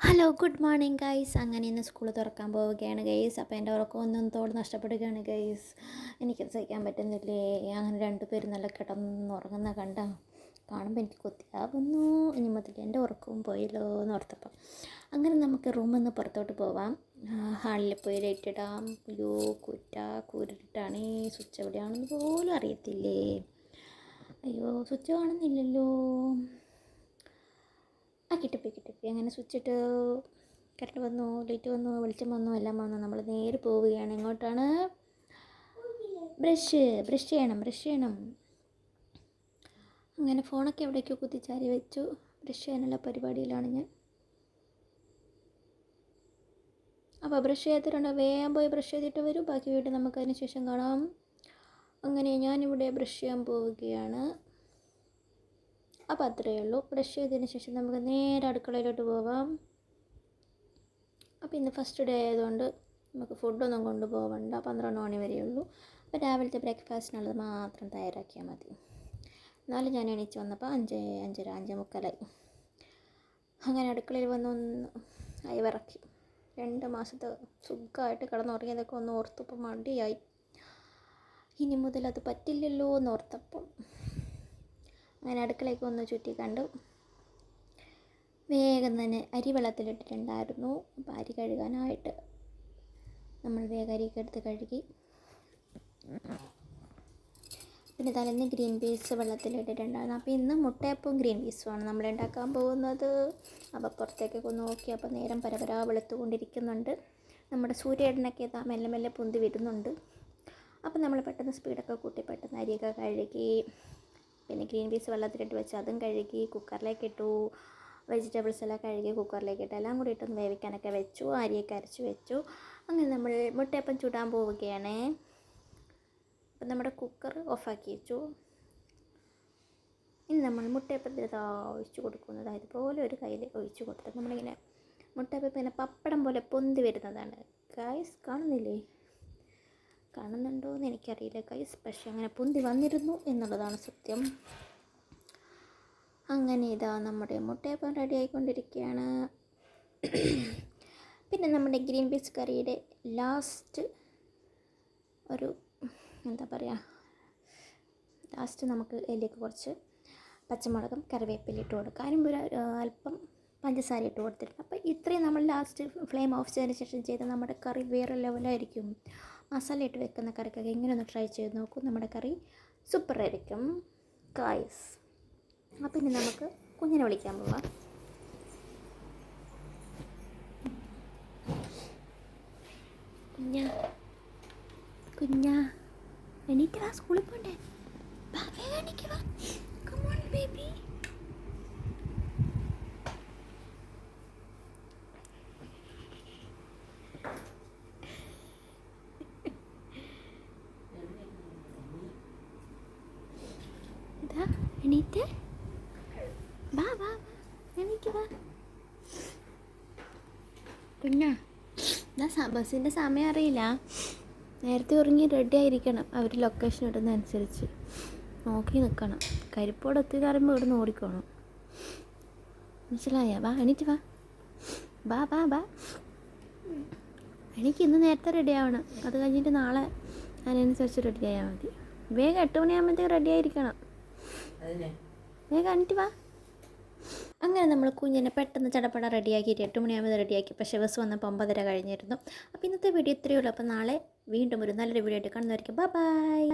Hello good morning guys. അങ്ങനെ ഇന്ന് school തുറക്കാൻ പോവുകയാണ് ഗൈസ്. അപ്പോൾ എന്റെ ഉറക്കം ഒന്നും തോട് നഷ്ടപ്പെടുകയാണ് ഗൈസ്. എനിക്ക് സഹിക്കാൻ പറ്റുന്നില്ലേ? അങ്ങനെ രണ്ടുപേരും നല്ല കിടന്നുറങ്ങുന്ന കണ്ട കാണുമ്പോൾ എനിക്ക് കൊത്തിയാവുന്നു ഇനി മുതൽ എന്റെ ഉറക്കവും പോയല്ലോ എന്ന് ഓർത്തപ്പം. അങ്ങനെ നമുക്ക് റൂമിൽ നിന്ന് പുറത്തോട്ട് പോവാം. ഹാളിൽ പോയി ലൈറ്റ് ഇടാം. അയ്യോ കുറ്റ കൂരിട്ടാണ്. സ്വിച്ച് എവിടെയാണെന്ന് പോലും അറിയത്തില്ലേ? അയ്യോ സ്വിച്ച് കാണുന്നില്ലല്ലോ. ആ കിട്ടിപ്പോയി കിട്ടിപ്പോയി. അങ്ങനെ സ്വിച്ച് ഇട്ട് കറണ്ട് വന്നു ലൈറ്റ് വന്നു വെളിച്ചം വന്നു എല്ലാം വന്നു. നമ്മൾ നേരെ പോവുകയാണ്. എങ്ങോട്ടാണ്? ബ്രഷ് ബ്രഷ് ചെയ്യണം ബ്രഷ് ചെയ്യണം. അങ്ങനെ ഫോണൊക്കെ എവിടേക്കോ കുത്തിച്ചാരി വെച്ചു. ബ്രഷ് ചെയ്യാനുള്ള പരിപാടിയിലാണ് ഞാൻ. അപ്പോൾ ബ്രഷ് ചെയ്തിട്ടുണ്ട് വേഗം പോയി ബ്രഷ് ചെയ്തിട്ട് വരും. ബാക്കി വീട്ടിൽ നമുക്ക് അതിന് ശേഷം കാണാം. അങ്ങനെ ഞാനിവിടെ ബ്രഷ് ചെയ്യാൻ പോവുകയാണ്. അപ്പോൾ അത്രയേ ഉള്ളൂ. ബ്രഷ് ചെയ്തതിന് ശേഷം നമുക്ക് നേരെ അടുക്കളയിലോട്ട് പോവാം. അപ്പോൾ ഇന്ന് ഫസ്റ്റ് ഡേ ആയതുകൊണ്ട് നമുക്ക് ഫുഡൊന്നും കൊണ്ടുപോകണ്ട പന്ത്രണ്ട് മണി വരെ ഉള്ളൂ. അപ്പോൾ രാവിലത്തെ ബ്രേക്ക്ഫാസ്റ്റിനുള്ളത് മാത്രം തയ്യാറാക്കിയാൽ മതി. എന്നാലും ഞാൻ എണീച്ച് വന്നപ്പോൾ അഞ്ച് അഞ്ചര അഞ്ച് മുക്കാലായി. അങ്ങനെ അടുക്കളയിൽ വന്ന് ഒന്ന് അയവിറക്കി രണ്ട് മാസത്തെ സുഖമായിട്ട് കിടന്നുറങ്ങിയതൊക്കെ ഒന്ന് ഓർത്തപ്പോൾ മടിയായി. ഇനി മുതൽ അത് പറ്റില്ലല്ലോ എന്ന് ഓർത്തപ്പം അങ്ങനെ അടുക്കളയ്ക്ക് ഒന്ന് ചുറ്റി കണ്ടു. വേഗം തന്നെ അരി വെള്ളത്തിലിട്ടിട്ടുണ്ടായിരുന്നു. അപ്പോൾ അരി കഴുകാനായിട്ട് നമ്മൾ വേഗം അരിയൊക്കെ എടുത്ത് കഴുകി. പിന്നെ തലേന്ന് ഗ്രീൻ പീസ് വെള്ളത്തിലിട്ടിട്ടുണ്ടായിരുന്നു. അപ്പോൾ ഇന്ന് മുട്ടയപ്പവും ഗ്രീൻ പീസുമാണ് നമ്മൾ ഉണ്ടാക്കാൻ പോകുന്നത്. അപ്പോൾ പുറത്തേക്കൊക്കെ നോക്കി. അപ്പോൾ നേരം പരപരാ വെളുത്തുകൊണ്ടിരിക്കുന്നുണ്ട്. നമ്മുടെ സൂര്യേടനൊക്കെ ഇതാ മെല്ലെ മെല്ലെ പൊന്തി വരുന്നുണ്ട്. അപ്പോൾ നമ്മൾ പെട്ടെന്ന് സ്പീഡൊക്കെ കൂട്ടി പെട്ടെന്ന് അരിയൊക്കെ കഴുകി പിന്നെ ഗ്രീൻ പീസ് വെള്ളത്തിലിട്ട് വെച്ച് അതും കഴുകി കുക്കറിലേക്ക് ഇട്ടു. വെജിറ്റബിൾസ് എല്ലാം കഴുകി കുക്കറിലേക്ക് ഇട്ട്. എല്ലാം കൂടി ഇട്ടൊന്ന് വേവിക്കാനൊക്കെ വെച്ചു. അരിയൊക്കെ അരച്ച് വെച്ചു. അങ്ങനെ നമ്മൾ മുട്ടയപ്പം ചുടാൻ പോവുകയാണ്. അപ്പം നമ്മുടെ കുക്കർ ഓഫാക്കി വെച്ചു. ഇനി നമ്മൾ മുട്ടയപ്പത്തിൽ ഇതാ ഒഴിച്ച് കൊടുക്കുന്നത്. ഇതുപോലെ ഒരു കയ്യിൽ ഒഴിച്ച് കൊടുത്തത് നമ്മളിങ്ങനെ മുട്ടയപ്പം ഇങ്ങനെ പപ്പടം പോലെ പൊന്തി വരുന്നതാണ്. ഗായ്സ് കാണുന്നില്ലേ? കാണുന്നുണ്ടോ എന്ന് എനിക്കറിയില്ല. കൈസ് പക്ഷേ അങ്ങനെ പൊന്തി വന്നിരുന്നു എന്നുള്ളതാണ് സത്യം. അങ്ങനെ ഇതാ നമ്മുടെ മുട്ടയപ്പം റെഡി ആയിക്കൊണ്ടിരിക്കുകയാണ്. പിന്നെ നമ്മുടെ ഗ്രീൻ പീസ് കറിയുടെ ലാസ്റ്റ് ഒരു എന്താ പറയുക ലാസ്റ്റ് നമുക്ക് അതിലേക്ക് കുറച്ച് പച്ചമുളകും കറിവേപ്പില ഇട്ട് കൊടുക്കുക അതിന് ഒരു അല്പം പഞ്ചസാര ഇട്ട് കൊടുത്തിട്ടുണ്ട്. അപ്പോൾ ഇത്രയും നമ്മൾ ലാസ്റ്റ് ഫ്ലെയിം ഓഫ് ചെയ്തതിന് ശേഷം ചെയ്ത നമ്മുടെ കറി വേറെ ലെവലായിരിക്കും മസാല ഇട്ട് വെക്കുന്ന കറിക്കൊക്കെ ഇങ്ങനെ ഒന്ന് ട്രൈ ചെയ്ത് നോക്കൂ. നമ്മുടെ കറി സൂപ്പർ ആയിരിക്കും കായ്സ് അപ്പം ഇനി നമുക്ക് കുഞ്ഞിനെ വിളിക്കാൻ പോവാം. കുഞ്ഞ കുഞ്ഞ എണീറ്റ് വാ സ്കൂളിൽ പോണ്ടേ? എണീറ്റ് വാ. കമോൺ ബേബി ഇതാ എണീറ്റ് വാ വാ എനിക്ക് വാ. ഇതാ ബസ്സിന്റെ സമയം അറിയില്ല. നേരത്തെ ഉറങ്ങി റെഡി ആയിരിക്കണം. അവർ ലൊക്കേഷൻ ഇടുന്നതനുസരിച്ച്. നോക്കി നിൽക്കണം കരിപ്പോട് എത്തി പറയുമ്പോൾ ഇവിടുന്ന് ഓടിക്കോണം. മനസ്സിലായ? വാ എണീറ്റ് വാ. വാ വാ വാ. എനിക്ക് ഇന്ന് നേരത്തെ റെഡി ആവണം. അത് കഴിഞ്ഞിട്ട് നാളെ അതിനനുസരിച്ച് റെഡി ആയാൽ മതി. വേഗം എട്ട് മണിയാകുമ്പോഴത്തേക്ക് റെഡി ആയിരിക്കണം. വാ. അങ്ങനെ നമ്മൾ കുഞ്ഞിനെ പെട്ടെന്ന് ചടപ്പട റെഡിയാക്കിയിട്ട് എട്ട് മണിയാകുമ്പോൾ റെഡിയാക്കി. പക്ഷേ ബസ് വന്നപ്പോൾ ഒമ്പതര കഴിഞ്ഞിരുന്നു. അപ്പോൾ ഇന്നത്തെ വീഡിയോ ഇത്രയേ ഉള്ളൂ. അപ്പോൾ നാളെ വീണ്ടും ഒരു നല്ലൊരു വീഡിയോ ആയിട്ട് കാണുന്നതായിരിക്കും. ബൈ.